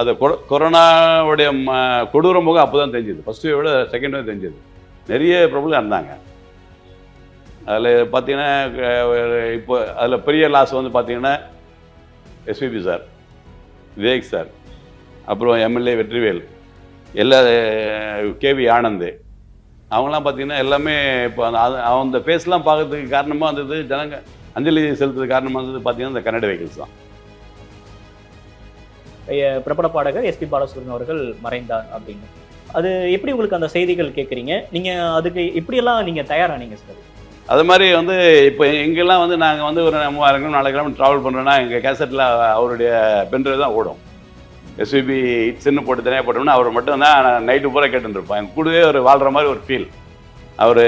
அது கொரோனாவுடைய ம கொடூர முகம் அப்போ தான் தெரிஞ்சுது ஃபஸ்ட்டு விட செகண்ட் வேவ் தெரிஞ்சது. நிறைய ப்ராப்ளம் இருந்தாங்க. அதில் பார்த்தீங்கன்னா இப்போ அதில் பெரிய லாஸ் வந்து பார்த்தீங்கன்னா எஸ்பிபி சார் விவேக் சார் அப்புறம் எம்எல்ஏ வெற்றிவேல் எல்லா கேவி ஆனந்த் அவங்களாம் பார்த்தீங்கன்னா எல்லாமே இப்போ அந்த அந்த ஃபேஸ்லாம் பார்க்கறதுக்கு காரணமாக இருந்தது ஜனங்க அஞ்சலி செலுத்துறதுக்கு காரணமாக இருந்தது பார்த்தீங்கன்னா இந்த கன்னட வெஹிக்கிள்ஸ் தான். பிரபல பாடகர் எஸ்பி பாலசுப்ரமணியம் அவர்கள் மறைந்தார் அப்படின்னு. அது எப்படி உங்களுக்கு அந்த செய்திகள் கேட்குறீங்க? நீங்கள் அதுக்கு எப்படியெல்லாம் நீங்கள் தயாரானீங்க சார்? அது மாதிரி வந்து இப்போ எங்கெல்லாம் வந்து நாங்கள் வந்து ஒரு மூவாயிரம் கிலோ நாலு கிலோமீட்டர் ட்ராவல் பண்ணுறோன்னா எங்கள் கேசட்டில் அவருடைய பென்ட்ரைவ் தான் ஓடும். எஸ்பிபி சின்ன போட்டு தனியாக போட்டோம்னா அவர் மட்டும் தான் நைட்டு பூரா கேட்டுட்டு இருப்பேன். என் கூடவே ஒரு வாழ்கிற மாதிரி ஒரு ஃபீல் அவர்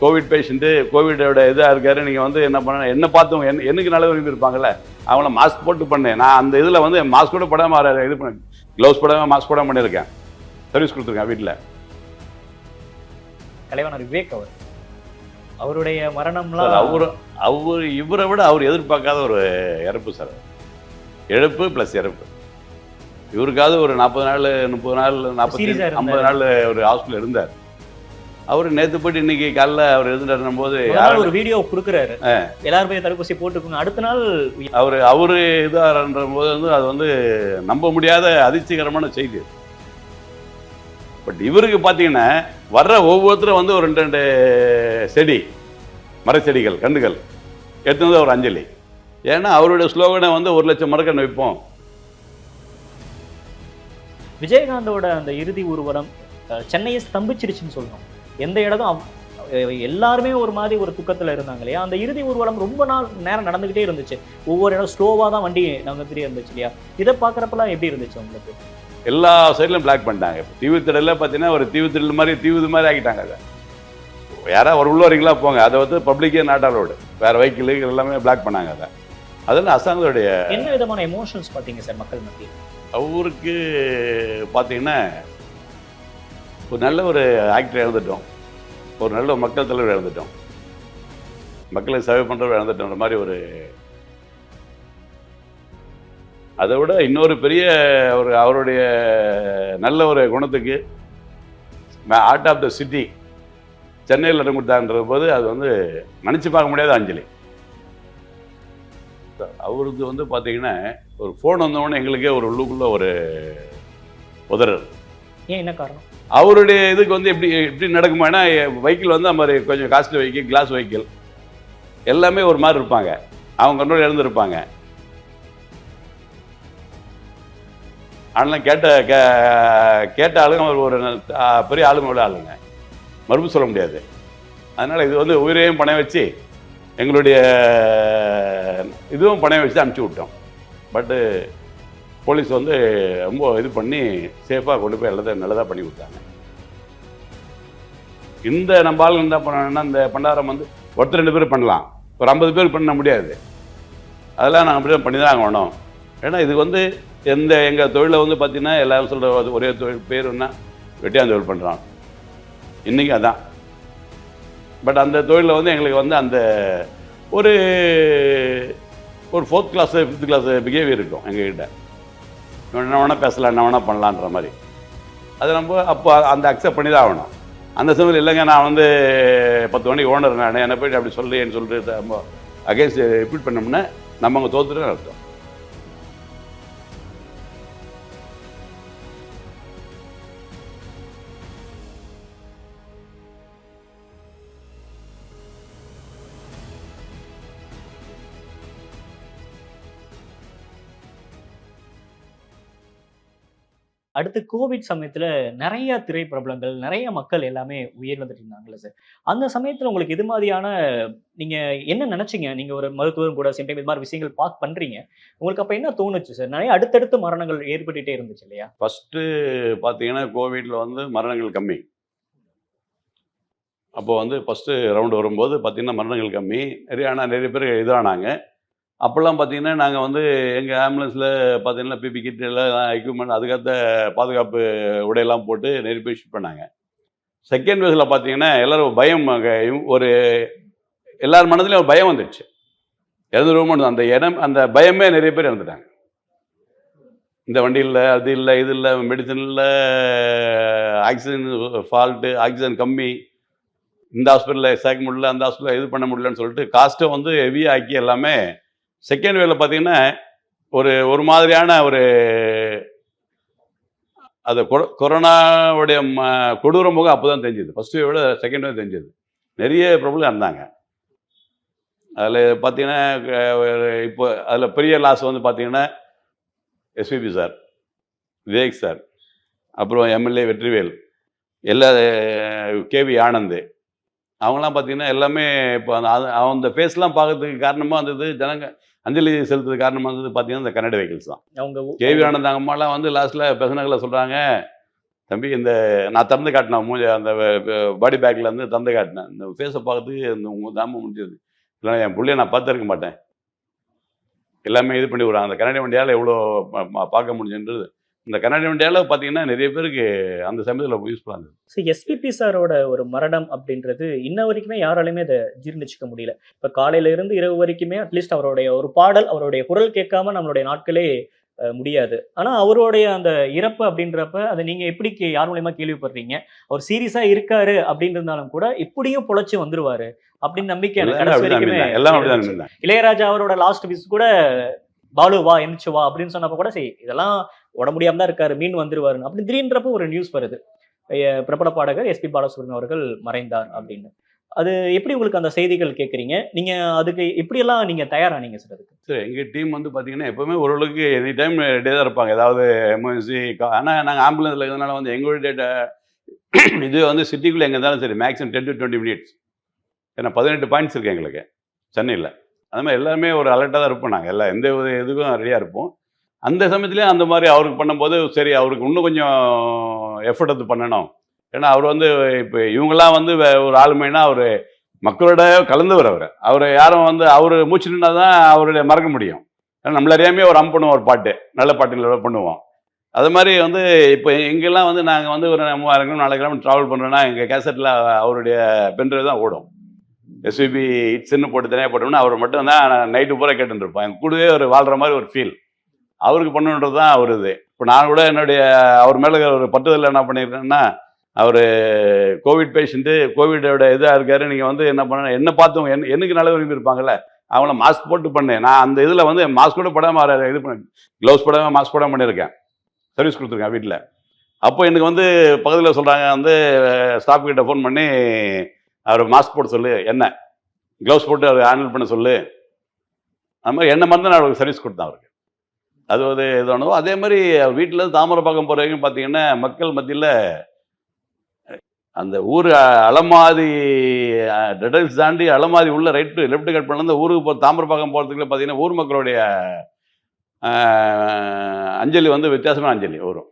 கோவிட் பேஷண்ட்டு கோவிடோட இதாக இருக்காரு. நீங்கள் வந்து என்ன பண்ண என்ன பார்த்து என்ன என்னக்கு நல்ல விரும்பி இருப்பாங்கல்ல அவங்கள மாஸ்க் போட்டு பண்ணேன் நான் அந்த இதில் வந்து மாஸ்க் கூட போடாமல் இது பண்ண க்ளவுஸ் போடாமல் மாஸ்க் போடாமல் பண்ணியிருக்கேன். சர்வீஸ் கொடுத்துருக்கேன் வீட்டில் கலைவாணர் விவேக் அவர். அவருடைய மரணம்லாம் அவர் அவர் இவரை விட அவர் எதிர்பார்க்காத ஒரு இறப்பு சார். இழப்பு ப்ளஸ் இறப்பு. இவருக்காவது ஒரு நாற்பது நாள் முப்பது நாள் நாற்பத்தி. ஐம்பது நாள் ஒரு ஹாஸ்பிட்டல் இருந்தார். அவர் நேற்று போயிட்டு இன்னைக்கு காலைல அவர் இருந்துட்டாருன்னும் போது ஒரு வீடியோ கொடுக்குறாரு. எல்லாரும் போய் தடுப்பூசி போட்டுக்கோங்க. அடுத்த நாள் அவர் அவரு இதாகிற போது வந்து அது வந்து நம்ப முடியாத அதிர்ச்சிகரமான செய்தி. பட் இவருக்கு பார்த்தீங்கன்னா வர்ற ஒவ்வொருத்தரும் வந்து ஒரு ரெண்டு ரெண்டு செடி மரச்செடிகள் கண்டுகள் எடுத்து வந்து ஒரு அஞ்சலி. ஏன்னா அவருடைய ஸ்லோகனை வந்து ஒரு லட்சம் மரக்கன்று வைப்போம். விஜயகாந்தோட அந்த இறுதி ஊர்வலம் சென்னையை ஸ்தம்பிச்சிருச்சுன்னு சொல்லணும் எந்த அஹ், எல்லாருமே ஒரு மாதிரி ஒரு துக்கத்துல இருந்தாங்க இல்லையா? அந்த இறுதி ஊர்வலம் ரொம்ப நாள் நேரம் நடந்துகிட்டே இருந்துச்சு. ஒவ்வொரு இடம் ஸ்லோவா தான் வண்டி நகர்ந்துட்டே இருந்துச்சு இல்லையா? இதை பாக்குறப்பெல்லாம் எப்படி இருந்துச்சு உங்களுக்கு? எல்லா சைட்லையும் பிளாக் பண்ணிட்டாங்க. இப்போ தீவுத்திடலில் பார்த்தீங்கன்னா ஒரு தீவுத்திடல் மாதிரி தீவுது மாதிரி ஆக்கிட்டாங்க அதை. யாரா ஒரு உள்ள வரீங்களா போங்க. அதை வந்து பப்ளிக்கே நாட் அலோடு வேறு வெஹிக்கிள் எல்லாமே பிளாக் பண்ணாங்க அதை. அதெல்லாம் அசாங்கத்துடைய என்ன விதமான எமோஷன்ஸ் பாத்தீங்க சார் மக்கள் மத்தியில்? அவருக்கு பார்த்தீங்கன்னா ஒரு நல்ல ஒரு ஆக்டர் இழந்துட்டோம் ஒரு நல்ல மக்கள் தலைவர் இழந்துட்டோம் மக்களை சேவை பண்ணுறவர் இழந்துட்டோன்ற மாதிரி ஒரு அதை விட இன்னொரு பெரிய ஒரு அவருடைய நல்ல ஒரு குணத்துக்கு ஆர்ட் ஆஃப் த சிட்டி சென்னையில் இடம் கொடுத்தான்ற போது அது வந்து நினச்சி பார்க்க முடியாத அஞ்சலி. அவருக்கு வந்து பார்த்தீங்கன்னா ஒரு ஃபோன் வந்தவொடனே எங்களுக்கே ஒரு உள்ளுக்குள்ள ஒரு உதறல். ஏன் என்ன காரணம்? அவருடைய இதுக்கு வந்து எப்படி எப்படி நடக்குமானா வெஹிக்கிள் வந்து மாதிரி கொஞ்சம் காஸ்ட்லி வெஹிக்கிள் கிளாஸ் வெஹிக்கிள். எல்லாமே ஒரு மாதிரி இருப்பாங்க. அவங்க கண்ட்ரோல் இழந்திருப்பாங்க. ஆனால் கேட்ட கே கேட்ட ஆளுங்க அவர் ஒரு பெரிய ஆளுங்க ஆளுங்க. மறுப்பு சொல்ல முடியாது. அதனால் இது வந்து உயிரையும் பணம் வச்சு எங்களுடைய இதுவும் பணம் வச்சு அனுப்பிச்சி விட்டோம். பட்டு போலீஸ் வந்து ரொம்ப இது பண்ணி சேஃபாக கொண்டு போய் எல்லாத்தையும் நல்லதாக பண்ணி கொடுத்தாங்க. இந்த நம்ம ஆளுங்க என்ன பண்ணணும்னா இந்த பண்டாரம் வந்து ஒருத்தர் ரெண்டு பேர் பண்ணலாம். ஒரு ஐம்பது பேர் பண்ண முடியாது. அதெல்லாம் நாங்கள் அப்படி பண்ணி தான் ஆகணும். ஏன்னா இது வந்து எந்த எங்கள் தொழிலை வந்து பார்த்தீங்கன்னா எல்லாரும் சொல்கிற ஒரே தொழில் பேருன்னா வெட்டியான் தொழில் பண்ணுறோம் இன்றைக்கி அதான். பட் அந்த தொழிலில் வந்து எங்களுக்கு வந்து அந்த ஒரு ஒரு fourth class fifth class behaviour இருக்கும் எங்ககிட்ட. என்ன வேணால் பேசலாம் என்ன வேணால் பண்ணலான்ற மாதிரி. அது நம்ம அப்போ அந்த அக்செப்ட் பண்ணி தான் ஆகணும். அந்த சமயத்தில் இல்லைங்க நான் வந்து பத்து மணிக்கு ஓனர் நான் என்னை போயிட்டு அப்படி சொல்லுறேன்னு சொல்லிட்டு நம்ம அகேன்ஸ்ட் ரிப்பீட் பண்ணோம்னா நம்ம அங்கே தோத்துட்டு அர்த்தம். அடுத்து கோவிட் சமயத்துல நிறைய திரைப்பிரபலங்கள் நிறைய மக்கள் எல்லாமே உயிர் வந்துட்டு இருந்தாங்கல்ல சார் அந்த சமயத்துல உங்களுக்கு இது மாதிரியான நீங்க என்ன நினைச்சீங்க? நீங்க ஒரு மருத்துவரும் கூட சேம் டைம் இது மாதிரி விஷயங்கள் பார்க் பண்றீங்க. உங்களுக்கு அப்ப என்ன தோணுச்சு சார் நிறைய அடுத்தடுத்து மரணங்கள் ஏற்பட்டுட்டே இருந்துச்சு இல்லையா? ஃபஸ்ட்டு பார்த்தீங்கன்னா கோவிடில் வந்து மரணங்கள் கம்மி. அப்போ வந்து ஃபஸ்ட்டு ரவுண்டு வரும்போது பார்த்திங்கன்னா மரணங்கள் கம்மி. நிறைய ஆனால் நிறைய பேர் இதானாங்க. அப்போல்லாம் பார்த்தீங்கன்னா நாங்கள் வந்து எங்கள் ஆம்புலன்ஸில் பார்த்தீங்கன்னா பிபி கிட் எல்லாம் எக்யூப்மெண்ட் அதுக்கேற்ற பாதுகாப்பு உடையெல்லாம் போட்டு நெருப்பி ஷிஃப்ட் பண்ணாங்க செகண்ட் வேஸில் பார்த்தீங்கன்னா எல்லோரும் பயம் ஒரு எல்லார் மனதிலையும் ஒரு பயம் வந்துடுச்சு இறந்துருவோம் அந்த இடம் அந்த பயமே நிறைய பேர் இறந்துட்டாங்க. இந்த வண்டி இல்லை அது இல்லை இது இல்லை மெடிசன் இல்லை ஆக்சிஜன் ஃபால்ட்டு ஆக்சிஜன் கம்மி. இந்த ஹாஸ்பிட்டலில் சேர்க்க முடியல அந்த ஹாஸ்பிட்டலில் இது பண்ண முடியலன்னு சொல்லிட்டு காஸ்ட்டை வந்து ஹெவியாக ஆக்கி எல்லாமே செகண்ட் வேவில் பார்த்தீங்கன்னா ஒரு ஒரு மாதிரியான ஒரு அது கொ- கொரோனாவுடைய ம கொடூர முகம் அப்போ தான் தெரிஞ்சுது ஃபஸ்ட் வேவோட செகண்ட் வேவ் தெரிஞ்சுது. நிறைய ப்ராப்ளம் இருந்தாங்க அதில் பார்த்தீங்கன்னா இப்போ அதில் பெரிய லாஸ் வந்து பார்த்தீங்கன்னா எஸ்பிபி சார் விவேக் சார் அப்புறம் எம்எல்ஏ வெற்றிவேல் எல்லா கேவி ஆனந்த் அவங்களாம் பார்த்தீங்கன்னா எல்லாமே இப்போ அந்த அந்த ஃபேஸ்லாம் பார்க்கறதுக்கு காரணமாக இருந்தது ஜனங்க அஞ்சலி செலுத்துறதுக்கு காரணமாக இருந்தது பார்த்தீங்கன்னா இந்த கன்னட வெஹிக்கிள்ஸ் தான். அவங்க கேவி ஆனந்த் அம்மாலாம் வந்து லாஸ்ட்டில் பெசனகில் சொல்கிறாங்க தம்பி இந்த நான் திறந்து காட்டினேன் மூஞ்ச அந்த பாடி பேக்கில் இருந்து திறந்து காட்டினேன். இந்த ஃபேஸை பார்க்கறதுக்கு இந்த உங்கள் தாம முடிஞ்சது. இல்லைன்னா என் பிள்ளைய நான் பார்த்துருக்க மாட்டேன். எல்லாமே இது பண்ணி விடுறாங்க அந்த கன்னட வண்டியால் எவ்வளோ பார்க்க முடிஞ்சுன்றது இந்த கன்னட வண்டியால் பார்த்தீங்கன்னா நிறைய பேருக்கு அந்த சமயத்தில் யூஸ்ஃபுல்லாக இருந்தது. ஸோ எஸ்பிபி சாரோட ஒரு மரணம் அப்படின்றது இன்ன வரைக்குமே யாராலையுமே அதை ஜீர்ணிச்சுக்க முடியல. இப்போ காலையில இருந்து இரவு வரைக்குமே அட்லீஸ்ட் அவருடைய ஒரு பாடல் அவருடைய குரல் கேட்காம நம்மளுடைய நாட்களே முடியாது. ஆனா அவருடைய அந்த இறப்பு அப்படின்றப்ப அதை நீங்க எப்படி யார் மூலியமா கேள்விப்படுறீங்க? அவர் சீரியஸா இருக்காரு அப்படின்றதாலும் கூட இப்படியும் பொழைச்சு வந்துருவாரு அப்படின்னு நம்பிக்கை எனக்கு இளையராஜா அவரோட லாஸ்ட் விஸ் கூட பாலு வா எந்திரிச்சு வா அப்படின்னு சொன்னப்ப கூட சரி இதெல்லாம் உட முடியாம தான் இருக்காரு மீன் வந்துருவாருன்னு. அப்படி திடீர்ன்றப்ப ஒரு நியூஸ் வருது. பிரபல பாடகர் எஸ்பி பாலசுப்ரமணியம் அவர்கள் மறைந்தார் அப்படின்னு. அது எப்படி உங்களுக்கு அந்த செய்திகள் கேட்குறீங்க நீங்க அதுக்கு எப்படியெல்லாம் நீங்க தயாரானீங்க சார் அதுக்கு? சரி எங்கள் டீம் வந்து பார்த்தீங்கன்னா எப்போவுமே ஓரளவுக்கு எனி டைம் ரெடியாக தான் இருப்பாங்க. ஏதாவது எமர்ஜென்சி ஆனால் நாங்கள் ஆம்புலன்ஸில் இருந்தனால வந்து எங்களுடைய இது வந்து சிட்டிக்குள்ளே எங்கே இருந்தாலும் சரி maximum ten to twenty minutes ஏன்னா பதினெட்டு பாயிண்ட்ஸ் இருக்கு எங்களுக்கு சென்னையில். அது மாதிரி எல்லாருமே ஒரு அலர்ட்டாக தான் இருப்போம் நாங்கள் எல்லாம் எந்த ஒரு இதுக்கும் ரெடியாக இருப்போம். அந்த சமயத்துலேயும் அந்த மாதிரி அவருக்கு பண்ணும்போது சரி அவருக்கு இன்னும் கொஞ்சம் எஃபர்ட் எடுத்து பண்ணணும். ஏன்னா அவர் வந்து இப்போ இவங்கெல்லாம் வந்து வே- ஒரு ஆளுமைனா அவர் மக்களோட கலந்தவர் அவர். அவர் யாரும் வந்து அவர் மூச்சு நின்னா தான் அவருடைய மறக்க முடியும். ஏன்னா நம்மள அறியாமே ஒரு அம் பண்ணுவோம் ஒரு பாட்டு. நல்ல பாட்டுங்களோட பண்ணுவோம். அது மாதிரி வந்து இப்போ எங்கெல்லாம் வந்து நாங்கள் வந்து ஒரு மூவாயிரம் கிலோமீட்டர் நாலு கிலோமீட்டர் ட்ராவல் பண்ணுறோன்னா எங்கள் கேசட்டில் அவருடைய பென்ட்ரைவ் தான் ஓடும். எஸ்பிபி இட்ஸ்ன்னு போட்டு தனியாக போட்டோம்னா அவர் மட்டும் தான் நைட்டு பூரா கேட்டுட்டு இருப்போம் என் கூடவே ஒரு வாழ்கிற மாதிரி ஒரு ஃபீல் அவருக்கு பண்ணுன்றது தான் அவர் இது. இப்போ நான் கூட என்னுடைய அவர் மேலே ஒரு பட்டுதல் என்ன பண்ணியிருக்கேன்னா அவர் கோவிட் பேஷண்ட்டு கோவிடோட இதாக இருக்காரு. நீங்கள் வந்து என்ன பண்ண என்ன பார்த்தவங்க என்ன எனக்கு நல்ல விரும்பி இருப்பாங்கல்ல அவங்கள மாஸ்க் போட்டு பண்ணேன் நான் அந்த இதில் வந்து மாஸ்க் கூட போடாமல் இது பண்ண க்ளவுஸ் போடாமல் மாஸ்க் போடாமல் பண்ணியிருக்கேன். சர்வீஸ் கொடுத்துருக்கேன் வீட்டில் அப்போ எனக்கு வந்து பக்கத்தில் சொல்கிறாங்க வந்து ஸ்டாஃப் கிட்ட ஃபோன் பண்ணி அவர் மாஸ்க் போட சொல்லு என்ன? க்ளவுஸ் போட்டு அவர் ஹேண்டில் பண்ண சொல்லு. அது மாதிரி என்ன நான் அவருக்கு சர்வீஸ் கொடுத்தேன் அவருக்கு. அது ஒரு இது ஒன்று அதே மாதிரி வீட்டில் இருந்து தாமரைப்பாக்கம் போகிற வரைக்கும் பார்த்தீங்கன்னா மக்கள் மத்தியில் அந்த ஊர் அலமாதி டெடல்ஸ் தாண்டி அலமாதி உள்ள ரைட்டு லெஃப்ட் கட் பண்ண அந்த ஊருக்கு போ தாமிரபாக்கம் போகிறதுக்குள்ள பார்த்தீங்கன்னா ஊர் மக்களுடைய அஞ்சலி வந்து வித்தியாசமான அஞ்சலி வரும்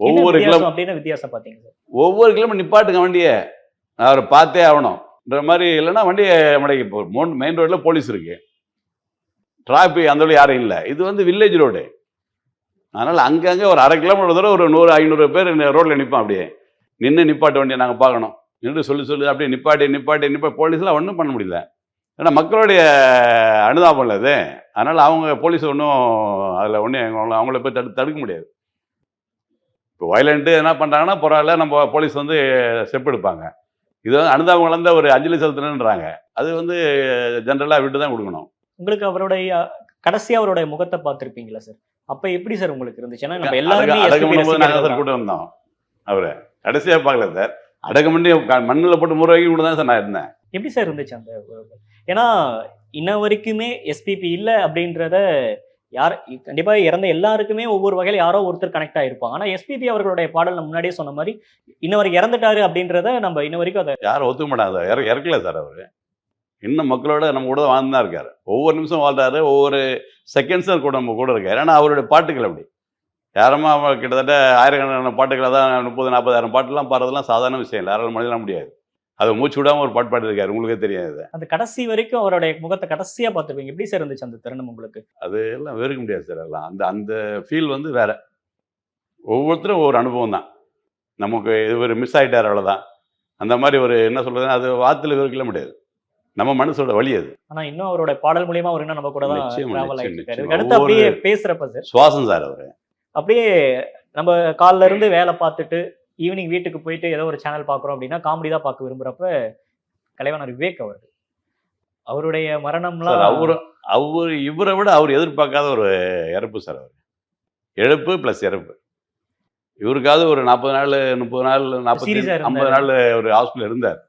ஒவ்வொரு கிலோ வித்தியாசம் சார்? ஒவ்வொரு கிலோமீட்டர் நிப்பாட்டுங்க வண்டியை. அவரை பார்த்தே ஆகணும்ன்ற மாதிரி இல்லைன்னா வண்டியை மடக்கி இப்போ மோன் மெயின் ரோட்டில் போலீஸ் இருக்கு. டிராஃபிக் அந்த வழி யாரும் இல்லை. இது வந்து வில்லேஜ் ரோடு அதனால் அங்கங்கே ஒரு அரை கிலோமீட்டர் தூரம் ஒரு நூறு ஐநூறு பேர் ரோட்டில் நிற்பான் அப்படியே. நின்று நிப்பாட்ட வண்டியை நாங்கள் பார்க்கணும். நின்று சொல்லி சொல்லி அப்படியே நிப்பாட்டி நிப்பாட்டி நிப்பாட்டி போலீஸ்லாம் ஒன்றும் பண்ண முடியல. ஏன்னா மக்களுடைய அனுதாபம் இல்லை அது. அதனால் அவங்க போலீஸ் ஒன்றும் அதில் ஒன்றும் அவங்கள போய் தடு தடுக்க முடியாது. இப்போ வயலண்ட்டு என்ன பண்ணுறாங்கன்னா பரவாயில்ல நம்ம போலீஸ் வந்து ஸ்டெப் எடுப்பாங்க. இது வந்து அனுதாபம் கலந்த ஒரு அஞ்சலி செலுத்தணுன்றாங்க அது வந்து ஜென்ரலாக விட்டு தான் கொடுக்கணும். உங்களுக்கு அவருடைய கடைசியா அவருடைய முகத்தை பார்த்திருப்பீங்களா சார் அப்ப எப்படி சார் உங்களுக்கு இருந்துச்சு? ஏன்னா நம்ம எல்லாருமே நாங்கள் சார். கூட வந்தோம் அவரை. கடைசியாக பார்க்கல சார் அடக்கம் பண்ணி மண்ணில் போட்டு மூணு வரைக்கும் கூட தான் சார் நான் இருந்தேன். எப்படி சார் இருந்துச்சு அந்த? ஏன்னா இன்ன வரைக்குமே எஸ்பிபி இல்ல அப்படின்றத யார் கண்டிப்பா இறந்த எல்லாருக்குமே ஒவ்வொரு வகையில யாரோ ஒருத்தர் கனெக்ட் ஆயிருப்பாங்க. ஆனா எஸ்பிபி அவர்களுடைய பாடல் நம்ம முன்னாடியே சொன்ன மாதிரி இன்ன வரைக்கும் இறந்துட்டாரு அப்படின்றத நம்ம இன்ன வரைக்கும் அதை யாரும் ஒத்துக்க மாட்டாங்க. யாரும் இற இறக்கல சார் அவர். இன்னும் மக்களோட நம்ம கூட வாழ்ந்து தான் இருக்காரு. ஒவ்வொரு நிமிஷம் வாழ்றாரு. ஒவ்வொரு செகண்ட்ஸும் கூட நம்ம கூட இருக்காரு. ஏன்னா அவருடைய பாட்டுகள் அப்படி. யாரமா கிட்டத்தட்ட ஆயிரக்கணக்கான பாட்டுகளை தான் முப்பது நாற்பதாயிரம் பாட்டுலாம் பாடுறதுலாம் சாதாரண விஷயம் இல்லை. யாராலும் மனிதலாம் முடியாது. அதை மூச்சு விடாம ஒரு பாட்டு பாடிருக்காரு உங்களுக்கே தெரியாது அந்த கடைசி வரைக்கும் அவருடைய முகத்தை கடைசியா பார்த்திருப்பீங்க எப்படி சார் இருந்துச்சு அந்த தருணம் உங்களுக்கு? அது எல்லாம் வெறுக்க முடியாது சார். எல்லாம் அந்த அந்த ஃபீல் வந்து வேற. ஒவ்வொருத்தரும் ஒவ்வொரு அனுபவம் தான். நமக்கு இது ஒரு மிஸ் ஆகிட்டார் அவ்வளோதான் அந்த மாதிரி ஒரு என்ன சொல்றதுன்னா அது வார்த்தையில் வெறுக்கல முடியாது. நம்ம மனசோட வழி அது. ஆனா இன்னும் அவருடைய பாடல் மூலியமா அவர் இன்னும் நம்ம கூட தான் அடுத்து அப்படியே பேசுறப்ப சார். சுவாசம் சார் அவர். அப்படியே நம்ம காலைல இருந்து வேலை பார்த்துட்டு ஈவினிங் வீட்டுக்கு போயிட்டு ஏதோ ஒரு சேனல் பார்க்குறோம் அப்படின்னா காமெடி தான் பார்க்க விரும்புறப்ப கலைவாணர் விவேக் அவர்கள். அவருடைய மரணம்லாம் அவரு அவர் இவரை விட அவர் எதிர்பார்க்காத ஒரு இறப்பு சார் அவர். இழப்பு ப்ளஸ் இறப்பு. இவருக்காவது ஒரு நாற்பது நாள் முப்பது நாள் நாற்பத்தி. ஐம்பது நாள் ஒரு ஹாஸ்பிட்டல் இருந்தார்.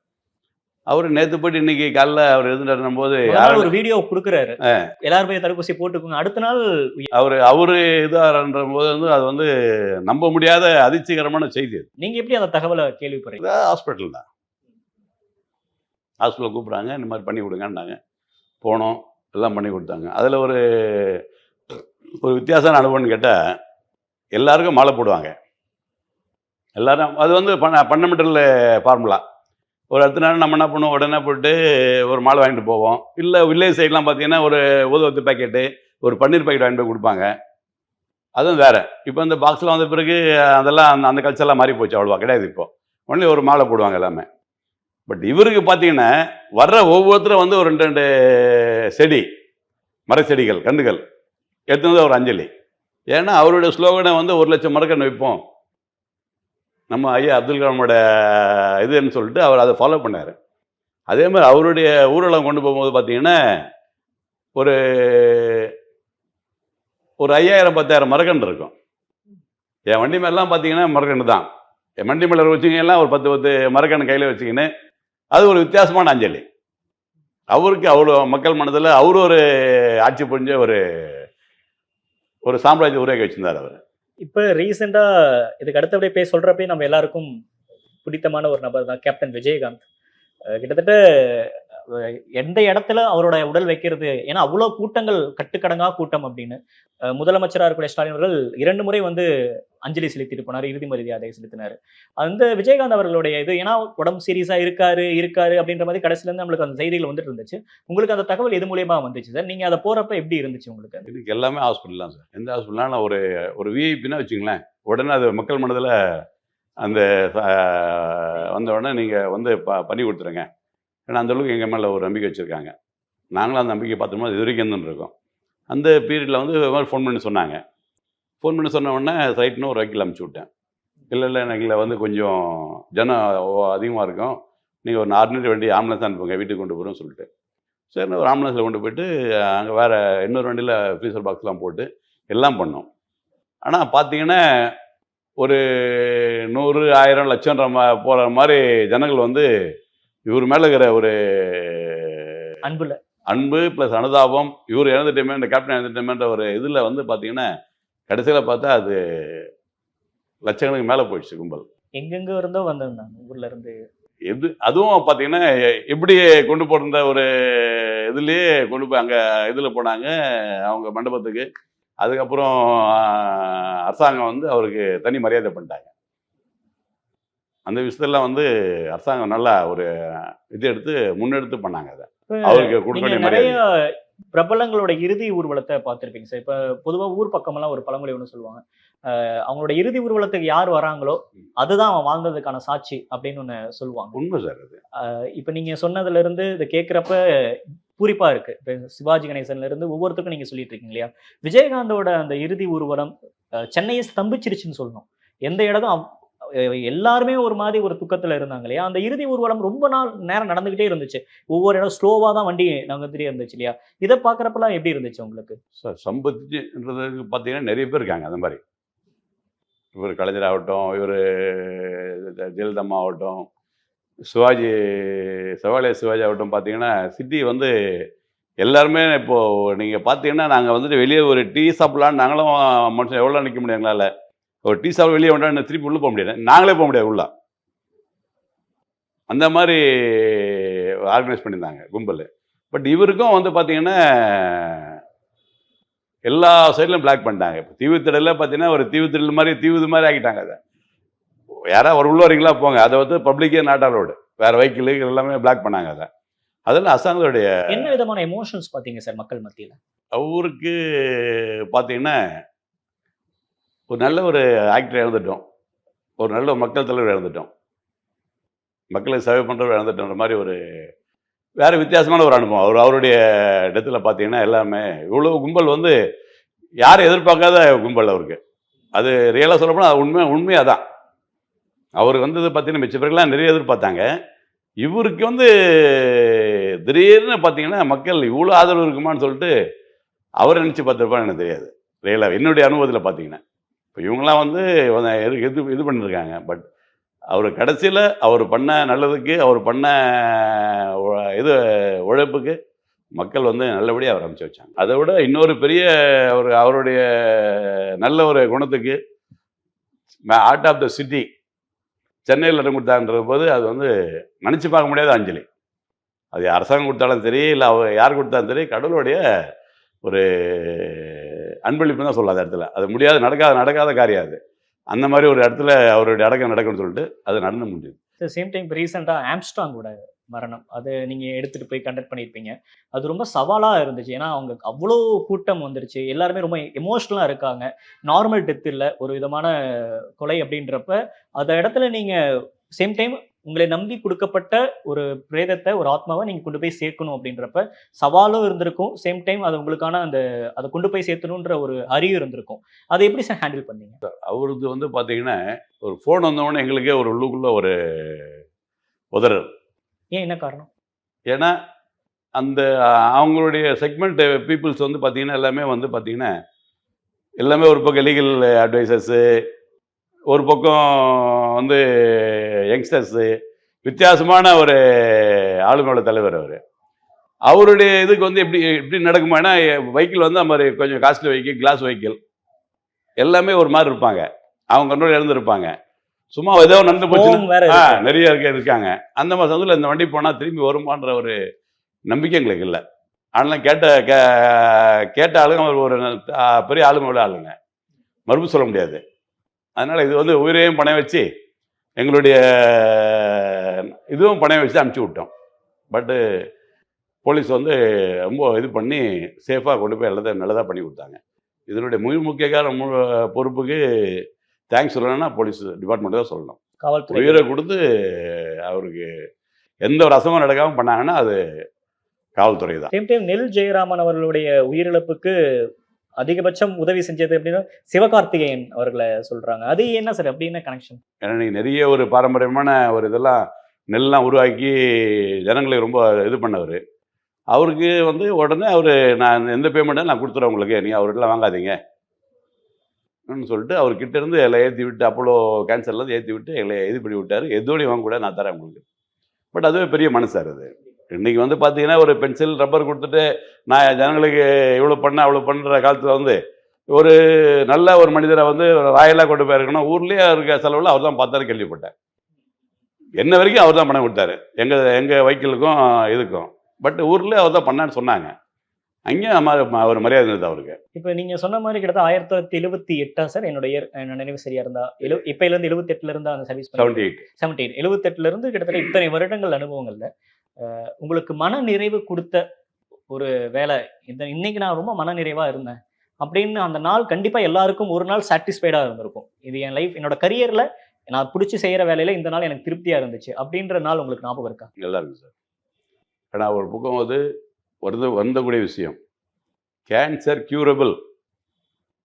அவர் நேற்று போயிட்டு இன்னைக்கு காலைல அவர் இருந்துட்டு போது ஒரு வீடியோ கொடுக்குறாரு. எல்லாரும் போய் தடுப்பூசி போட்டுக்கோங்க. அடுத்த நாள் அவர் அவரு இதாகிற போது வந்து அது வந்து நம்ப முடியாத அதிர்ச்சிகரமான செய்தி அது. நீங்க எப்படி அந்த தகவலை கேள்விப்படுறீங்க? ஹாஸ்பிட்டல் தான். ஹாஸ்பிட்டலில் கூப்பிட்றாங்க இந்த மாதிரி பண்ணி கொடுங்கன்னாங்க. போனோம் எல்லாம் பண்ணி கொடுத்தாங்க. அதில் ஒரு ஒரு வித்தியாசமான அனுபவம்னு கேட்டால் எல்லாருக்கும் மாலை போடுவாங்க. எல்லாரும் அது வந்து பண்ண பண்ணமெண்டல் ஃபார்முலா ஒரு அடுத்த நாள் நம்ம என்ன பண்ணுவோம்? உடனே போட்டு ஒரு மாலை வாங்கிட்டு போவோம். இல்லை வில்லேஜ் சைட்லாம் பார்த்தீங்கன்னா ஒரு ஊதுவத்து பாக்கெட்டு ஒரு பன்னீர் பாக்கெட் வாங்கிட்டு போய் கொடுப்பாங்க. அதுவும் வேறு. இப்போ இந்த பாக்ஸில் வந்த பிறகு அதெல்லாம் அந்த அந்த கல்ச்சர்லாம் மாறி போச்சு அவ்வளோவா. கிடையாது இப்போ. ஒன்லி ஒரு மாலை போடுவாங்க எல்லாமே. பட் இவருக்கு பார்த்தீங்கன்னா வர்ற ஒவ்வொருத்தரும் வந்து ஒரு ரெண்டு ரெண்டு செடி மரச்செடிகள் கன்றுகள் எடுத்துனது ஒரு அஞ்சலி. ஏன்னா அவருடைய ஸ்லோகனை வந்து ஒரு லட்சம் மரக்கன்று வைப்போம் நம்ம ஐயா அப்துல் கலாமோட இதுன்னு சொல்லிட்டு அவர் அதை ஃபாலோ பண்ணார். அதே மாதிரி அவருடைய ஊர்வலம் கொண்டு போகும்போது பார்த்தீங்கன்னா ஒரு ஒரு ஐயாயிரம் பத்தாயிரம் மரக்கன்று இருக்கும். என் வண்டி மேலாம் பார்த்தீங்கன்னா மரக்கன்று தான். என் வண்டி மேலே வச்சிங்கன்னா ஒரு பத்து பத்து மரக்கன்று கையில் வச்சுக்கின்னு அது ஒரு வித்தியாசமான அஞ்சலி. அவருக்கு அவ்வளோ மக்கள் மனதில் அவரு ஒரு ஆட்சி புரிஞ்ச ஒரு ஒரு சாம்ராஜ்ய உருவாக்கி வச்சிருந்தார் அவர். இப்போ ரீசெண்டாக இதுக்கு அடுத்தபடியே பேச சொல்கிறப்பே நம்ம எல்லாருக்கும் பிடித்தமான ஒரு நபர் தான் கேப்டன் விஜயகாந்த் கிட்டத்தட்ட எந்த இடத்துல அவரோட உடல் வைக்கிறது? ஏன்னா அவ்வளோ கூட்டங்கள் கட்டுக்கடங்கா கூட்டம் அப்படின்னு முதலமைச்சராக முதலமைச்சரா இருக்கக்கூடிய ஸ்டாலின் அவர்கள் இரண்டு முறை வந்து அஞ்சலி செலுத்திட்டு போனார் இறுதி மரியாதையை செலுத்தினார். அந்த விஜயகாந்த் அவர்களுடைய இது ஏன்னா உடம்பு சீரியஸாக இருக்காரு இருக்காரு அப்படின்ற மாதிரி கடைசிலேருந்து நம்மளுக்கு அந்த செய்திகள் வந்துட்டு இருந்துச்சு. உங்களுக்கு அந்த தகவல் எது மூலியமாக வந்துச்சு சார்? நீங்கள் அதை போகிறப்ப எப்படி இருந்துச்சு உங்களுக்கு? இதுக்கு எல்லாமே ஹாஸ்பிட்டல் தான் சார். எந்த ஹாஸ்பிட்டல்னா ஒரு ஒரு விஐபின்னா வச்சுங்களேன் உடனே அது மக்கள் மனதில் அந்த வந்த உடனே நீங்கள் வந்து ப பண்ணி கொடுத்துருங்க. ஏன்னா அந்த அளவுக்கு எங்கள் மேலே ஒரு நம்பிக்கை வச்சுருக்காங்க. நாங்களும் அந்த நம்பிக்கை பார்த்தோம்னா இது வரைக்கும் இருந்துன்னு இருக்கோம். அந்த பீரியடில் வந்து மாதிரி ஃபோன் பண்ணி சொன்னாங்க. ஃபோன் பண்ணி சொன்ன உடனே சைட்னு ஒரு வக்கீல் அமுச்சு விட்டேன். இல்லை இல்லை எனக்கு இல்லை வந்து கொஞ்சம் ஜனம் அதிகமாக இருக்கும். நீங்கள் ஒரு ஆர்டினரி வண்டி ஆம்புலன்ஸ் அனுப்புங்க வீட்டுக்கு கொண்டு போகிறோம்னு சொல்லிட்டு. சரின்னு ஒரு ஆம்புலன்ஸில் கொண்டு போயிட்டு அங்கே வேறு இன்னொரு வண்டியில் ஃப்ரீசர் பாக்ஸ்லாம் போட்டு எல்லாம் பண்ணோம். ஆனால் பார்த்தீங்கன்னா ஒரு நூறு ஆயிரம் லட்சம் போகிற மாதிரி ஜனங்கள் வந்து இவர் மேலே இருக்கிற ஒரு அன்புல. அன்பு ப்ளஸ் அனுதாபம் இவர் இறந்துட்டேமே இந்த கேப்டன் இறந்துட்டேமேன்ற ஒரு இதில் வந்து பார்த்தீங்கன்னா கடைசியில் பார்த்தா அது லட்சங்களுக்கு மேலே போயிடுச்சு கும்பல். எங்கெங்க இருந்தோ வந்திருந்தாங்க ஊர்ல இருந்து. எது அதுவும் பார்த்தீங்கன்னா எப்படி கொண்டு போயிருந்த ஒரு இதுலேயே கொண்டு போய் அங்கே இதில் போனாங்க அவங்க மண்டபத்துக்கு. அதுக்கப்புறம் அரசாங்கம் வந்து அவருக்கு தனி மரியாதை பண்ணிட்டாங்க. அந்த விஷயத்தெல்லாம் வந்து அரசாங்கம் நல்லா ஒரு இது எடுத்து முன்னெடுத்து பண்ணாங்க அதை. அவருக்கு கொடுக்க நிறைய பிரபலங்களோட இறுதி ஊர்வலத்தை பார்த்திருப்பீங்க சார். இப்ப பொதுவா ஊர் பக்கமெல்லாம் ஒரு பழமொழி ஒன்று சொல்லுவாங்க. அவங்களோட இறுதி ஊர்வலத்துக்கு யார் வராங்களோ அதுதான் அவன் வாழ்ந்ததுக்கான சாட்சி அப்படின்னு ஒண்ணு சொல்லுவாங்க. உண்மை சார் அது. இப்ப நீங்க சொன்னதுல இருந்து இதை கேட்கிறப்ப பூரிப்பா இருக்கு. இப்ப சிவாஜி கணேசன்ல இருந்து ஒவ்வொருத்தருக்கும் நீங்க சொல்லிட்டு இருக்கீங்க இல்லையா? விஜயகாந்தோட அந்த இறுதி ஊர்வலம் சென்னையை ஸ்தம்பிச்சிருச்சுன்னு சொல்லணும். எந்த இடமும் எல்லாருமே ஒரு மாதிரி ஒரு துக்கத்தில் இருந்தாங்க இல்லையா? அந்த இறுதி ஊர்வலம் ரொம்ப நாள் நேரம் நடந்துகிட்டே இருந்துச்சு. ஒவ்வொரு இடம் ஸ்லோவாக தான் வண்டி நாங்கள் தெரிய இருந்துச்சு இல்லையா? இதை பார்க்குறப்பெல்லாம் எப்படி இருந்துச்சு உங்களுக்கு? சார் சம்பத்துன்றது பார்த்தீங்கன்னா நிறைய பேர் இருக்காங்க அந்த மாதிரி. இவர் கலைஞர் ஆகட்டும் இவர் ஜெயலலிதம்மா ஆகட்டும் சிவாஜி சிவாலய சிவாஜி ஆகட்டும் பார்த்தீங்கன்னா சிட்டி வந்து எல்லாருமே இப்போது நீங்கள் பார்த்தீங்கன்னா நாங்கள் வந்துட்டு வெளியே ஒரு டீ சாப்பிட்லான்னு நாங்களும் மனுஷன் எவ்வளோ நிற்க முடியும் எங்களால்? ஒரு டீ சாப்பிட வெளியே வந்தா திருப்பி உள்ளே போக முடியாது? நாங்களே போக முடியாது உள்ள. அந்த மாதிரி ஆர்கனைஸ் பண்ணியிருந்தாங்க கும்பல். பட் இவருக்கும் வந்து பார்த்தீங்கன்னா எல்லா சைட்லையும் பிளாக் பண்ணிட்டாங்க. இப்போ தீவுத்திடலில் பார்த்தீங்கன்னா ஒரு தீவுத்திடல் மாதிரி தீவு மாதிரி ஆக்கிட்டாங்க அதை. யாராவது ஒரு உள்ள வரீங்களா போங்க. அதை வந்து பப்ளிக்கே நாட் அலோடு வேற வெஹிக்கிள் எல்லாமே பிளாக் பண்ணாங்க அதை. அதில் அசாங்கோடைய என்ன விதமான எமோஷன்ஸ் பாத்தீங்க சார் மக்கள் மத்தியில? அவருக்கு பார்த்தீங்கன்னா ஒரு நல்ல ஒரு ஆக்டர் இழந்துட்டோம். ஒரு நல்ல மக்கள் தலைவர் இழந்துட்டோம். மக்களை சேவை பண்ணுறவர் இழந்துட்டோன்ற மாதிரி ஒரு வேறு வித்தியாசமான ஒரு அனுபவம். அவர் அவருடைய இடத்துல பார்த்தீங்கன்னா எல்லாமே இவ்வளோ கும்பல் வந்து யாரும் எதிர்பார்க்காத கும்பல் அவருக்கு. அது ரியலாக சொல்லப்போனால் அது உண்மை உண்மையாக தான். அவர் வந்தது பார்த்தீங்கன்னா மிச்ச பிறகுலாம் நிறைய எதிர்பார்த்தாங்க. இவருக்கு வந்து திடீர்னு பார்த்தீங்கன்னா மக்கள் இவ்வளோ ஆதரவு இருக்குமான்னு சொல்லிட்டு அவர் நினச்சி பார்த்துருப்பான்னு எனக்கு தெரியாது. ரியலாக என்னுடைய அனுபவத்தில் பார்த்தீங்கன்னா. இப்போ இவங்களாம் வந்து எது இது இது பண்ணியிருக்காங்க பட் அவர் கடைசியில் அவர் பண்ண நல்லதுக்கு அவர் பண்ண இது உழைப்புக்கு மக்கள் வந்து நல்லபடியாக அவர் அமைச்சு வச்சாங்க. அதை விட இன்னொரு பெரிய ஒரு அவருடைய நல்ல ஒரு குணத்துக்கு ஆர்ட் ஆஃப் த சிட்டி சென்னையில் இடம் கொடுத்தான்ற போது அது வந்து நினச்சி பார்க்க முடியாத அஞ்சலி. அது அரசாங்கம் கொடுத்தாலும் சரி இல்லை அவர் யார் கொடுத்தாலும் சரி கடவுளுடைய ஒரு அன்பளிப்பு தான் சொல்லலாம் அந்த இடத்துல. அது முடியாது நடக்காத நடக்காத காரியம் அது. அந்த மாதிரி ஒரு இடத்துல அவருடைய அடக்கம் நடக்கும்னு சொல்லிட்டு அது நடந்து முடிஞ்சது. சேம் டைம் இப்போ ரீசெண்டாக ஆம்ஸ்டாங்கோட மரணம். அது நீங்கள் எடுத்துகிட்டு போய் கண்டக்ட் பண்ணியிருப்பீங்க அது ரொம்ப சவாலாக இருந்துச்சு. ஏன்னா அவங்க அவ்வளோ கூட்டம் வந்துருச்சு. எல்லாருமே ரொம்ப எமோஷ்னலாக இருக்காங்க. நார்மல் டெத் இல்லை ஒரு விதமான கொலை அப்படின்றப்ப அந்த இடத்துல நீங்கள் சேம் டைம் உங்களை நம்பி கொடுக்கப்பட்ட ஒரு பிரேதத்தை ஒரு ஆத்மாவை நீங்கள் கொண்டு போய் சேர்க்கணும் அப்படின்றப்ப சவாலும் இருந்திருக்கும். சேம் டைம் அது உங்களுக்கான அந்த அதை கொண்டு போய் சேர்த்தணுன்ற ஒரு அறிவு இருந்திருக்கும். அதை எப்படி சார் ஹேண்டில் பண்ணீங்க? அவருக்கு வந்து பார்த்தீங்கன்னா ஒரு ஃபோன் வந்தவொடனே எங்களுக்கே ஒரு உள்ளுக்குள்ள ஒரு உதறல். ஏன் என்ன காரணம்? ஏன்னா அந்த அவங்களுடைய செக்மெண்ட் பீப்புள்ஸ் வந்து பார்த்தீங்கன்னா எல்லாமே வந்து பார்த்தீங்கன்னா எல்லாமே ஒரு பக்கம் லீகல் அட்வைசர்ஸு ஒரு பக்கம் வந்து யங்ஸ்டர்ஸு வித்தியாசமான ஒரு ஆளுமையோட தலைவர் அவர். அவருடைய இதுக்கு வந்து எப்படி எப்படி நடக்குமா ஏன்னா வெஹிக்கிள் வந்து மாதிரி கொஞ்சம் காஸ்ட்லி வெஹிக்கிள் கிளாஸ் வெஹிக்கிள் எல்லாமே ஒரு மாதிரி இருப்பாங்க. அவங்க கண்ட்ரோல் இழந்திருப்பாங்க சும்மா ஏதோ நடந்து போச்சு. நிறைய இருக்க இருக்காங்க. அந்த மாதிரி சமயத்தில் இந்த வண்டி போனால் திரும்பி வருமான்ற ஒரு நம்பிக்கை எங்களுக்கு இல்லை. ஆனால் கேட்ட கே கேட்ட ஆளுங்க அவர் ஒரு பெரிய ஆளுமையோட ஆளுங்க. மறுப்பு சொல்ல முடியாது. அதனால் இது வந்து உயிரையும் பணம் வச்சு எங்களுடைய இதுவும் பணம் வச்சு அனுப்பிச்சி விட்டோம். பட்டு போலீஸ் வந்து ரொம்ப இது பண்ணி சேஃபாக கொண்டு போய் எல்லாத்தையும் நல்லதாக பண்ணி கொடுத்தாங்க. இதனுடைய முழு முக்கிய காரணம் முழு பொறுப்புக்கு தேங்க்ஸ் சொல்லணும்னா போலீஸ் டிபார்ட்மெண்ட் தான் சொல்லணும். காவல்துறை. உயிரை கொடுத்து அவருக்கு எந்த ஒரு அசமும் நடக்காம பண்ணாங்கன்னா அது காவல்துறை தான். சேம் டைம் நெல் ஜெயராமன் அவர்களுடைய உயிரிழப்புக்கு அதிகபட்சம் உதவி செஞ்சது அப்படின்னா சிவகார்த்திகேயன் அவர்களை சொல்றாங்க. அது என்ன சார் அப்படி என்ன கனெக்ஷன் ஏன்னா நிறைய ஒரு பாரம்பரியமான ஒரு இதெல்லாம் நெல்லாம் உருவாக்கி ஜனங்களை ரொம்ப இது பண்ணவர். அவருக்கு வந்து உடனே அவர் நான் எந்த பேமெண்ட்டும் நான் கொடுத்துறேன் உங்களுக்கு. நீங்கள் அவர்கிட்டலாம் வாங்காதீங்க. சொல்லிட்டு அவர்கிட்ட இருந்து எல்லாம் ஏற்றி விட்டு அப்போலோ கேன்சர்லேருந்து ஏற்றி விட்டு எங்களை இது பண்ணி விட்டார். எதோடையும் வாங்க கூட நான் தரேன் உங்களுக்கு. பட் அதுவே பெரிய மனசார் அது. இன்னைக்கு வந்து பார்த்தீங்கன்னா ஒரு பென்சில் ரப்பர் கொடுத்துட்டு நான் ஜனங்களுக்கு இவ்வளோ பண்ண அவ்வளோ பண்ணுற காலத்தில் வந்து ஒரு நல்ல ஒரு மனிதரை வந்து ராயலாக கொண்டு போயிருக்கணும். ஊர்லேயே இருக்க செலவில் அவர் தான் பார்த்தாரு கேள்விப்பட்டேன். என்ன வரைக்கும் அவர் தான் பணம் கொடுத்தாரு. எங்கள் எங்கள் வைக்கலுக்கும் இதுக்கும். பட் ஊரில் அவர் தான் பண்ணான்னு சொன்னாங்க. அங்கேயும் நம்ம அவர் மரியாதை இருந்தது அவருக்கு. இப்போ நீங்க சொன்ன மாதிரி கிட்டத்தட்ட ஆயிரத்தி தொள்ளாயிரத்தி எழுபத்தி எட்டா சார்? என்னோட year- என்னோட நினைவு சரியா இருந்தா? எழு இப்பையில இருந்து எழுபத்தி எட்டுல இருந்து அந்த service seventy eight seventy eight எழுபத்தெட்டுல இருந்து கிட்டத்தட்ட இத்தனை வருடங்கள் அனுபவங்கள்ல உங்களுக்கு மன நிறைவு கொடுத்த ஒரு வேலை. இந்த இன்னைக்கு நான் ரொம்ப மன நிறைவாக இருந்தேன். அப்படின்னு அந்த நாள் கண்டிப்பாக எல்லாருக்கும் ஒரு நாள் சாட்டிஸ்ஃபைடாக இருந்திருக்கும். இது என் லைஃப் என்னோட கரியரில் நான் பிடிச்சி செய்கிற வேலையில் இந்த நாள் எனக்கு திருப்தியாக இருந்துச்சு. அப்படின்ற நாள் உங்களுக்கு ஞாபகம் இருக்கா? நல்லா இருக்கு சார். ஏன்னா ஒரு பக்கம் வந்து வருது வந்தக்கூடிய விஷயம். கேன்சர் க்யூரபிள்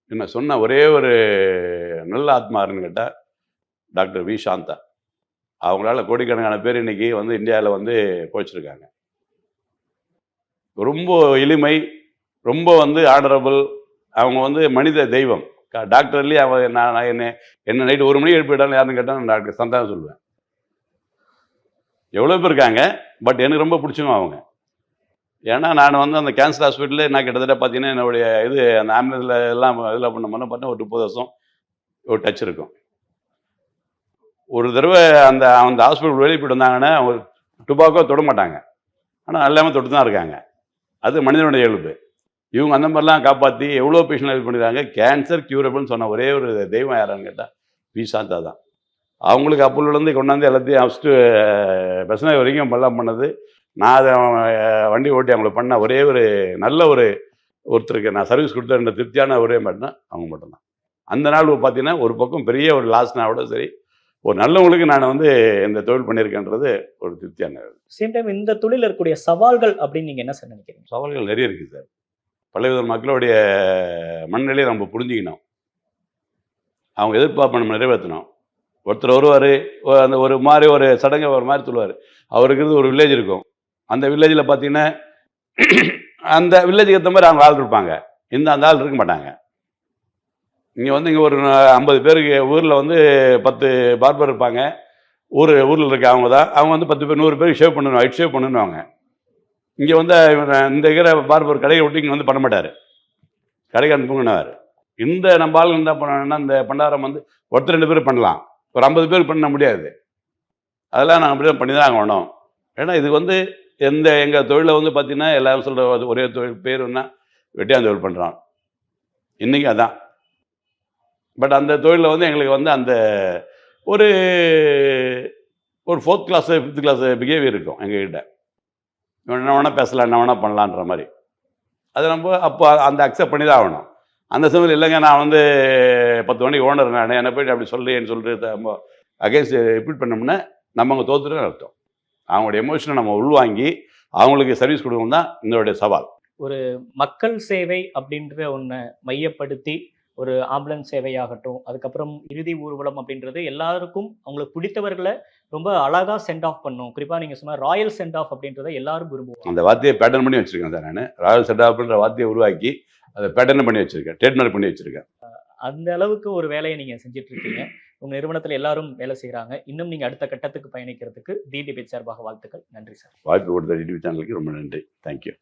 என்ன சொன்ன ஒரே ஒரு நல்ல ஆத்மாருன்னு கேட்டால் டாக்டர் வி. சாந்தா. அவங்களால கோடிக்கணக்கான பேர் இன்னைக்கு வந்து இந்தியாவில் வந்து போச்சிருக்காங்க ரொம்ப எளிமை ரொம்ப வந்து ஆனரபிள் அவங்க வந்து மனித தெய்வம். டாக்டர்லேயே அவன் நான் நான் என்ன என்ன நைட்டு ஒரு மணிக்கு எழுப்பிட்டாலும் யாருன்னு கேட்டால் நான் டாக்டர் சந்தானம் சொல்லுவேன். எவ்வளோ பேர் இருக்காங்க பட் எனக்கு ரொம்ப பிடிச்சவங்க அவங்க. ஏன்னா நான் வந்து அந்த கேன்சர் ஹாஸ்பிட்டலில் நான் கிட்டத்தட்ட பார்த்தீங்கன்னா என்னுடைய இது அந்த ஆம்புலன்ஸில் எல்லாம் இதில் பண்ண பண்ண பார்த்தா ஒரு முப்பது வருஷம் ஒரு டச் இருக்கும். ஒரு தடவை அந்த அந்த ஹாஸ்பிட்டல் வெளியே போயிட்டு வந்தாங்கன்னா அவங்க டுபாக்கோ தொட மாட்டாங்க. ஆனால் எல்லாமே தொட்டு தான் இருக்காங்க. அது மனிதனுடைய இயல்பு. இவங்க அந்த மாதிரிலாம் காப்பாற்றி எவ்வளோ பேஷண்ட் ஹெல்ப் பண்ணிடுறாங்க கேன்சர் கியூரபிள்னு சொன்ன ஒரே ஒரு தெய்வம் யாரான்னு கேட்டால் பி சாந்தா தான். அவங்களுக்கு அப்போலேருந்து கொண்டாந்து எல்லாத்தையும் ஃபஸ்ட்டு பிரச்சனை வரைக்கும் எல்லாம் பண்ணது. நான் அதை வண்டி ஓட்டி அவங்களை பண்ண ஒரே ஒரு நல்ல ஒரு ஒருத்தருக்கு நான் சர்வீஸ் கொடுத்த திருப்தியான ஒரே மட்டும்தான் அவங்க மட்டும்தான். அந்த நாள் பார்த்தீங்கன்னா ஒரு பக்கம் பெரிய ஒரு லாஸ்னா கூட சரி ஒரு நல்லவங்களுக்கு நான் வந்து இந்த தொழில் பண்ணியிருக்கேன்றது ஒரு திருப்தியான சேம் டைம் இந்த தொழில் இருக்கக்கூடிய சவால்கள் அப்படின்னு நீங்க என்ன சார் நினைக்கிறீங்க? சவால்கள் நிறைய இருக்குது சார். பலவித மக்களுடைய மனநிலையை நம்ம புரிஞ்சுக்கணும். அவங்க எதிர்பார்ப்பை நம்ம நிறைவேற்றணும். ஒருத்தர் வருவார் அந்த ஒரு மாதிரி ஒரு சடங்கை ஒரு மாதிரி சொல்லுவார். அவருக்கு இருந்து ஒரு வில்லேஜ் இருக்கும். அந்த வில்லேஜில் பார்த்தீங்கன்னா அந்த வில்லேஜுக்கு ஏற்ற மாதிரி அவங்க ஆள் இருப்பாங்க. இந்த அந்த ஆள் இருக்க மாட்டாங்க. இங்கே வந்து இங்கே ஒரு ஐம்பது பேருக்கு ஊரில் வந்து பத்து பார்பர் இருப்பாங்க. ஊர் ஊரில் இருக்க அவங்க தான் அவங்க வந்து பத்து பேர் நூறு பேருக்கு ஷேவ் பண்ணணும் ஹைட் ஷேவ் பண்ணுவாங்க இங்கே வந்து இந்த இருக்கிற பார்பர் கடையை விட்டு இங்கே வந்து பண்ண மாட்டார். கடைக்கு அனுப்புங்கன்னார் இந்த நம்ம ஆளுங்க என்ன பண்ணணும்னா இந்த பண்டாரம் வந்து ஒருத்தர் ரெண்டு பேர் பண்ணலாம். ஒரு ஐம்பது பேர் பண்ண முடியாது. அதெல்லாம் நாங்கள் அப்படி பண்ணி தான் ஆகணும். ஏன்னா இது வந்து எந்த எங்கள் தொழிலை வந்து பார்த்திங்கன்னா எல்லாரும் சொல்கிற ஒரே தொழில் பேர் என்ன வெட்டியான் தொழில் பண்ணுறான் இன்றைக்கி அதான். பட் அந்த தொழிலில் வந்து எங்களுக்கு வந்து அந்த ஒரு ஒரு fourth class fifth class behaviour இருக்கும் எங்ககிட்ட. என்ன வேணால் பேசலாம் என்ன வேணால் பண்ணலான்ற மாதிரி. அது நம்ம அப்போ அந்த அக்செப்ட் பண்ணி தான் ஆகணும். அந்த சமயத்தில் இல்லைங்க நான் வந்து பத்து மணிக்கு ஓனர் நான் என்னை போயிட்டு அப்படி சொல்லுன்னு சொல்லிட்டு நம்ம அகேன்ஸ்ட் ரிப்பீட் பண்ணோம்னா நம்ம அங்கே தோத்துட்டு அர்த்தம். அவங்களுடைய எமோஷனை நம்ம உள்வாங்கி அவங்களுக்கு சர்வீஸ் கொடுக்கணும் தான் இதனுடைய சவால். ஒரு மக்கள் சேவை அப்படின்ற ஒன்றை மையப்படுத்தி ஒரு ஆம்புலன்ஸ் சேவையாகட்டும் அதுக்கப்புறம் இறுதி ஊர்வலம் அப்படின்றது எல்லாருக்கும் அவங்களுக்கு பிடித்தவர்களை ரொம்ப அழகா சென்ட் ஆஃப் பண்ணும். குறிப்பா நீங்க சொன்ன ராயல் சென்ட் ஆஃப் அப்படின்றத எல்லாரும் விரும்புவாங்க. அந்த வார்த்தையை பேட்டர்ன் பண்ணி வச்சுருக்கேன் சார் நான். ராயல் செட்டாப்ன்ற வார்த்தையை உருவாக்கி அதை பேட்டர்ன் பண்ணி வச்சுருக்கேன். ட்ரேட்மார்க் பண்ணி வச்சுருக்கேன். அந்த அளவுக்கு ஒரு வேலையை நீங்க செஞ்சுட்டு இருக்கீங்க உங்க நிறுவனத்துல எல்லாரும் வேலை செய்றாங்க. இன்னும் நீங்க அடுத்த கட்டத்துக்கு பயணிக்கிறதுக்கு டிடிபி சார்பாக வாழ்த்துக்கள். நன்றி சார். வாய்ப்பு கொடுத்த யூடியூப் சேனலுக்கு ரொம்ப நன்றி. தேங்க்யூ